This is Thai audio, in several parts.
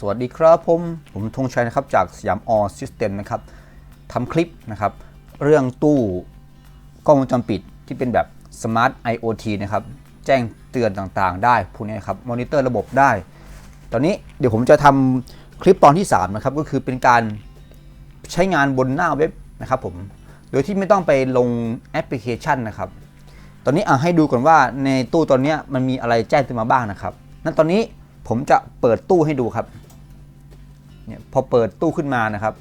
สวัสดีครับผม ผมธงชัยนะครับจากสยามออซิสเต็มนะครับทำคลิปนะครับ เรื่องตู้กล้องวงจรปิดที่เป็นแบบ Smart IoT นะครับ แจ้งเตือนต่างๆ ได้พวกนี้ครับมอนิเตอร์ระบบได้ ตอนนี้เดี๋ยวผมจะทำคลิปตอนที่ 3 นะครับ ก็คือเป็นการใช้งานบนหน้าเว็บนะครับผม โดยที่ไม่ต้องไปลงแอปพลิเคชันนะครับ ตอนนี้อะให้ดูก่อนว่าในตู้ตอนนี้มันมีอะไรแจ้งขึ้นมาบ้างนะครับ นั่นตอนนี้ผมจะเปิดตู้ให้ดูครับ เนี่ยพอเปิดตู้ขึ้นมานะครับ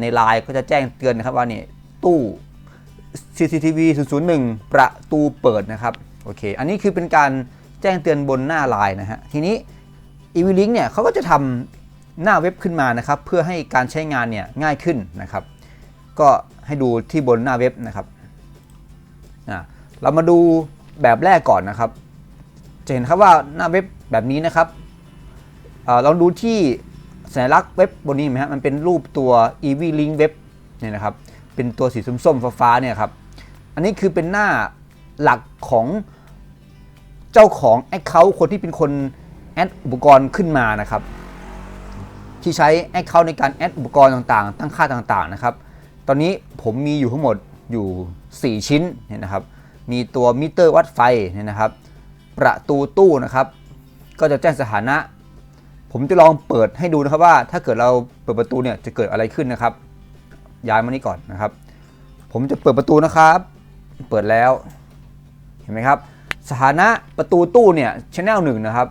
ในไลน์ก็จะแจ้งเตือนนะครับว่านี่ตู้ CCTV 001 ประตูเปิดนะครับโอเค อันนี้คือเป็นการแจ้งเตือนบนหน้าไลน์นะฮะทีนี้ e v l i n k เนี่ยเขาก็จะทำหน้าเว็บขึ้นมานะครับ เพื่อให้การใช้งานเนี่ยง่ายขึ้นนะครับ ก็ให้ดูที่บนหน้าเว็บนะครับอะเรามาดูแบบแรกก่อนนะครับ จะเห็นครับว่าหน้าเว็บแบบนี้นะครับเอ่อลองดูที่ สัญลักษณ์เว็บบนนี้เห็นไหมฮะมันเป็นรูปตัว e v link web เนี่ยนะครับเป็นตัวสีส้มๆฟ้าๆเนี่ยครับอันนี้คือเป็นหน้าหลักของเจ้าของ Account คนที่เป็นคนแอดอุปกรณ์ขึ้นมานะครับ ที่ใช้ Account ในการแอดอุปกรณ์ต่างๆ ตั้งค่าต่างๆนะครับ ตอนนี้ผมมีอยู่ทั้งหมดอยู่ 4 ชิ้นเนี่ยนะครับ มีตัวมิเตอร์วัดไฟเนี่ยนะครับ ประตูตู้นะครับ ก็จะแจ้งสถานะ ผมจะลองเปิดให้ดูนะครับว่า ถ้าเกิดเราเปิดประตูเนี่ยจะเกิดอะไรขึ้นนะครับ ย้ายมานี่ก่อนนะครับ ผมจะเปิดประตูนะครับ เปิดแล้ว เห็นไหมครับ สถานะประตูตู้เนี่ยชแนลหนึ่งนะครับ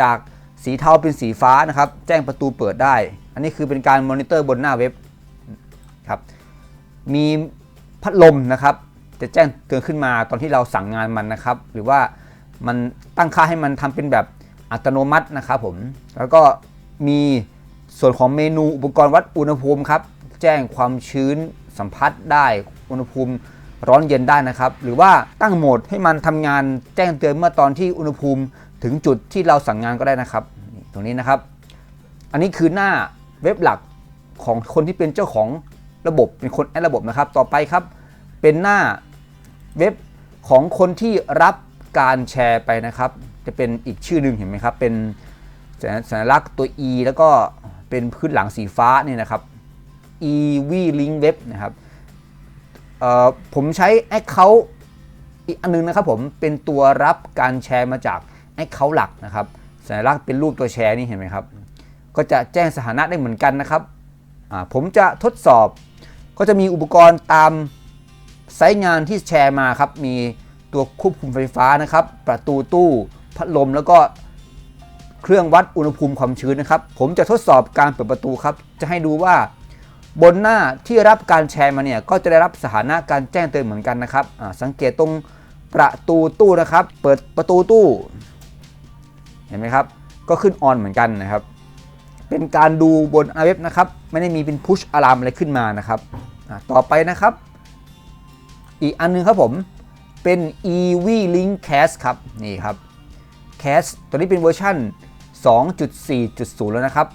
จากสีเทาเป็นสีฟ้านะครับ แจ้งประตูเปิดได้ อันนี้คือเป็นการมอนิเตอร์บนหน้าเว็บครับ มีพัดลมนะครับ จะแจ้งเตือนขึ้นมาตอนที่เราสั่งงานมันนะครับ หรือว่ามันตั้งค่าให้มันทำเป็นแบบ อัตโนมัตินะครับผม แล้วก็มีส่วนของเมนูอุปกรณ์วัดอุณหภูมิครับ แจ้งความชื้นสัมผัสได้อุณหภูมิร้อนเย็นได้นะครับ หรือว่าตั้งโหมดให้มันทำงานแจ้งเตือนเมื่อตอนที่อุณหภูมิถึงจุดที่เราสั่งงานก็ได้นะครับนี่ตรงนี้นะครับ อันนี้คือหน้าเว็บหลักของคนที่เป็นเจ้าของระบบเป็นคนแอดระบบนะครับ ต่อไปครับ เป็นหน้าเว็บของคนที่รับการแชร์ไปนะครับ จะเป็นอีกชื่อหนึ่งเห็นไหมครับ เป็นสัญลักษณ์ตัว e แล้วก็เป็นพื้นหลังสีฟ้าเนี่ยนะครับ e v link web นะครับผมใช้ Account อีกอันนึงนะครับผมเป็นตัวรับการแชร์มาจาก Account หลักนะครับสัญลักษณ์เป็นรูปตัวแชร์นี่เห็นไหมครับ ก็จะแจ้งสถานะได้เหมือนกันนะครับผมจะทดสอบก็จะมีอุปกรณ์ตามไซต์งานที่แชร์มาครับ มีตัวควบคุมไฟฟ้านะครับ ประตูตู้ พัดลมแล้วก็เครื่องวัดอุณหภูมิความชื้นนะครับ ผมจะทดสอบการเปิดประตูครับ จะให้ดูว่าบนหน้าที่รับการแชร์มาเนี่ยก็จะได้รับสถานะการแจ้งเตือนเหมือนกันนะครับ สังเกตตรงประตูตู้นะครับ เปิดประตูตู้ เห็นไหมครับ ก็ขึ้นออนเหมือนกันนะครับ เป็นการดูบนอเว็บนะครับ ไม่ได้มีเป็นพุชอะลามอะไรขึ้นมานะครับ ต่อไปนะครับ อีกอันนึงครับผม เป็น EV Link Cast ครับ นี่ครับ Cast ตัวนี้เป็นเวอร์ชัน2.4.0 แล้วนะครับ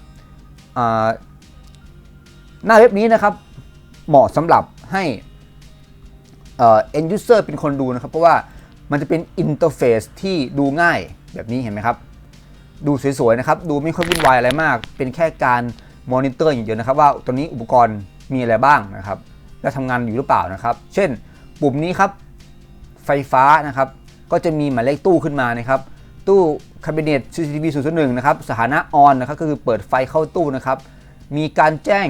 หน้าเว็บนี้นะครับ เหมาะสำหรับให้เอ่อ end user เป็นคนดูนะครับ เพราะว่ามันจะเป็นอินเทอร์เฟซที่ดูง่ายแบบนี้เห็นไหมครับ ดูสวยๆนะครับ ดูไม่ค่อยวุ่นวายอะไรมาก เป็นแค่การมอนิเตอร์อย่างเดียวนะครับ ว่าตัวนี้อุปกรณ์มีอะไรบ้างนะครับ และทำงานอยู่หรือเปล่านะครับ เช่นปุ่มนี้ครับไฟฟ้านะครับ ก็จะมีหมายเลขตู้ขึ้นมานะครับ ตู้คาบิเนต CCTV 001นะครับสถานะออนนะครับก็คือเปิดไฟเข้าตู้นะครับ มีการแจ้ง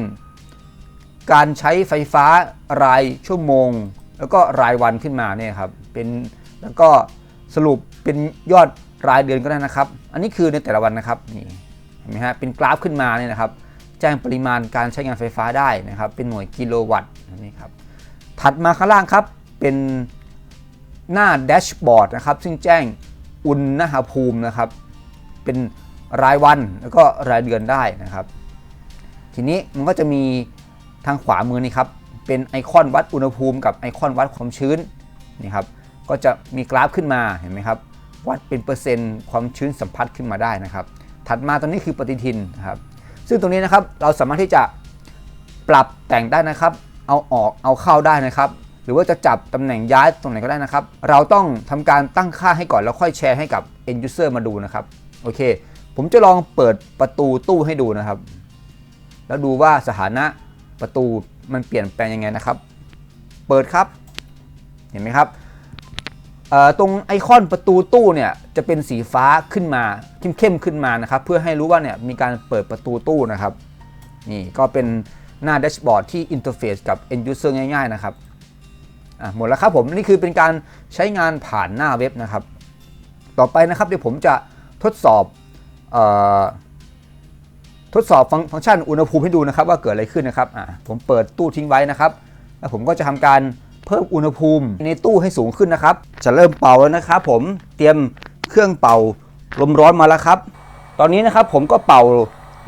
การใช้ไฟฟ้ารายชั่วโมง แล้วก็รายวันขึ้นมาเนี่ยครับเป็นแล้วก็สรุปเป็นยอดรายเดือนก็ได้นะครับ อันนี้คือในแต่ละวันนะครับนี่เห็นไหมฮะเป็นกราฟขึ้นมาเนี่ยนะครับ แจ้งปริมาณการใช้งานไฟฟ้าได้นะครับ เป็นหน่วยกิโลวัตต์นี่ครับถัดมาข้างล่างครับเป็นหน้าแดชบอร์ดนะครับซึ่งแจ้ง อุณหภูมินะครับ เป็นรายวันแล้วก็รายเดือนได้นะครับ ทีนี้มันก็จะมีทางขวามือนี่ครับ เป็นไอคอนวัดอุณหภูมิกับไอคอนวัดความชื้นนี่ครับก็จะมีกราฟขึ้นมาเห็นไหมครับ วัดเป็นเปอร์เซ็นต์ความชื้นสัมผัสขึ้นมาได้นะครับ ถัดมาตรงนี้คือปฏิทินนะครับ ซึ่งตรงนี้นะครับเราสามารถที่จะปรับแต่งได้นะครับ เอาออกเอาเข้าได้นะครับ รือว่าจะจับตำแหน่งย้ายตรงไหนก็ได้นะครับ เราต้องทำการตั้งค่าให้ก่อนแล้วค่อยแชร์ให้กับ end user มาดูนะครับ โอเค ผมจะลองเปิดประตูตู้ให้ดูนะครับ แล้วดูว่าสถานะประตูมันเปลี่ยนแปลงยังไงนะครับ เปิดครับ เห็นไหมครับตรงไอคอนประตูตู้เนี่ยจะเป็นสีฟ้าขึ้นมาเข้มๆขึ้นมานะครับ เพื่อให้รู้ว่าเนี่ยมีการเปิดประตูตู้นะครับ นี่ก็เป็นหน้าแดชบอร์ดที่อินเทอร์เฟซกับ end user ง่ายๆนะครับ อะหมดแล้วครับผมนี่คือเป็นการใช้งานผ่านหน้าเว็บนะครับ ต่อไปนะครับเดี๋ยวผมจะทดสอบออทดสอบฟังฟังก์ชันอุณหภูมิให้ดูนะครับว่าเกิดอะไรขึ้นนะครับอะผมเปิดตู้ทิ้งไว้นะครับ แล้วผมก็จะทำการเพิ่มอุณหภูมิในตู้ให้สูงขึ้นนะครับ จะเริ่มเป่าแล้วนะครับผมเตรียมเครื่องเป่าลมร้อนมาแล้วครับ ตอนนี้นะครับผมก็เป่า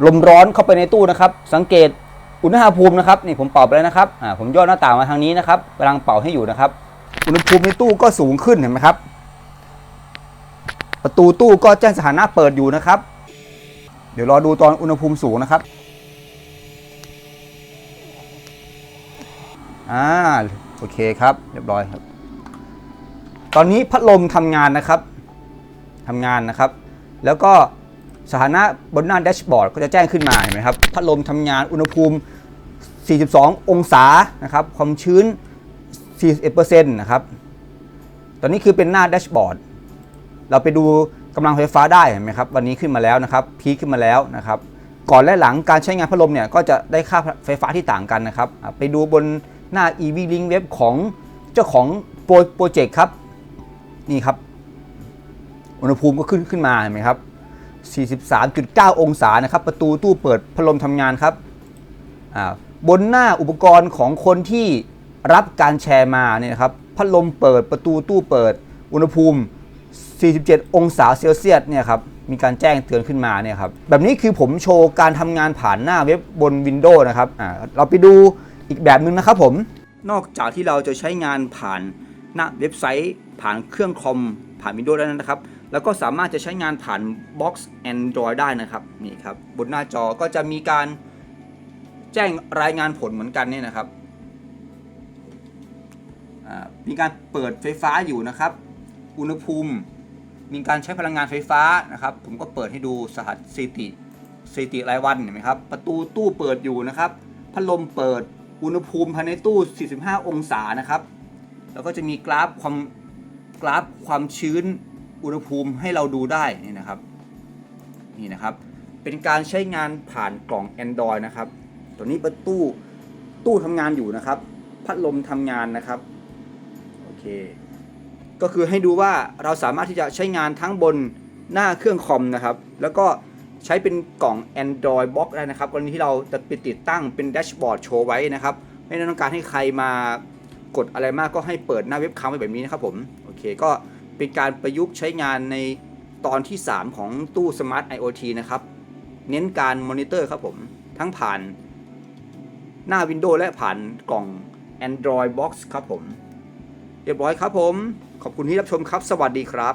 ลมร้อนเข้าไปในตู้นะครับ สังเกต อุณหภูมินะครับนี่ผมเป่าไปแล้วนะครับอ่าผมย่อหน้าต่างมาทางนี้นะครับกำลังเป่าให้อยู่นะครับ อุณหภูมิในตู้ก็สูงขึ้นเห็นไหมครับ ประตูตู้ก็แจ้งสถานะเปิดอยู่นะครับ เดี๋ยวรอดูตอนอุณหภูมิสูงนะครับอ่าโอเคครับเรียบร้อยครับ ตอนนี้พัดลมทำงานนะครับทำงานนะครับ แล้วก็ สถานะบนหน้าแดชบอร์ดก็จะแจ้งขึ้นมาเห็นไหมครับพัดลมทำงานอุณหภูมิ 42 องศานะครับความชื้น 41%นะครับตอนนี้คือเป็นหน้าแดชบอร์ดเราไปดูกำลังไฟฟ้าได้เห็นไหมครับวันนี้ขึ้นมาแล้วนะครับพีคขึ้นมาแล้วนะครับก่อนและหลังการใช้งานพัดลมเนี่ยก็จะได้ค่าไฟฟ้าที่ต่างกันนะครับ ไปดูบนหน้า EV Link Web ของเจ้าของโปรโปรเจกต์ครับ นี่ครับ อุณหภูมิก็ขึ้นขึ้นมาเห็นไหมครับ 43.9 องศานะครับ ประตูตู้เปิดพัดลมทำงานครับบนหน้าอุปกรณ์ของคนที่รับการแชร์มาเนี่ยครับพัดลมเปิดประตูตู้เปิด อุณหภูมิ 47 องศาเซลเซียสเนี่ยครับมีการแจ้งเตือนขึ้นมาเนี่ยครับแบบนี้คือผมโชว์การทำงานผ่านหน้าเว็บบน Windows นะครับเราไปดูอีกแบบหนึ่งนะครับผม นอกจากที่เราจะใช้งานผ่านหน้าเว็บไซต์ ผ่านเครื่องคอมผ่าน Windows ได้แล้วนะครับ แล้วก็สามารถจะใช้งานผ่าน Box Android ได้นะครับนี่ครับบนหน้าจอก็จะมีการแจ้งรายงานผลเหมือนกันเนี่ยนะครับมีการเปิดไฟฟ้าอยู่นะครับ อุณหภูมิ มีการใช้พลังงานไฟฟ้านะครับ ผมก็เปิดให้ดูสหัสสติสติรายวันเห็นไหมครับ ประตูตู้เปิดอยู่นะครับ พัดลมเปิด อุณหภูมิภายในตู้ 45 องศานะครับ แล้วก็จะมีกราฟความกราฟความชื้น อุณหภูมิให้เราดูได้นี่นะครับนี่นะครับเป็นการใช้งานผ่านกล่อง Android นะครับตัวนี้ประตูตู้ทำงานอยู่นะครับ พัดลมทำงานนะครับโอเคก็คือให้ดูว่าเราสามารถที่จะใช้งานทั้งบนหน้าเครื่องคอมนะครับ แล้วก็ใช้เป็นกล่อง Android Box ได้นะครับกรณีที่เราจะไปติดตั้งเป็นแดชบอร์ดโชว์ไว้นะครับ ไม่ต้องการให้ใครมากดอะไรมากก็ให้เปิดหน้าเว็บค้างไว้แบบนี้นะครับผม โอเคก็ เป็นการประยุกต์ใช้งานในตอนที่ 3 ของตู้ Smart IoT นะครับ เน้นการมอนิเตอร์ครับผม ทั้งผ่านหน้า Windows และผ่านกล่อง Android Box ครับผม เรียบร้อยครับผม ขอบคุณที่รับชมครับ สวัสดีครับ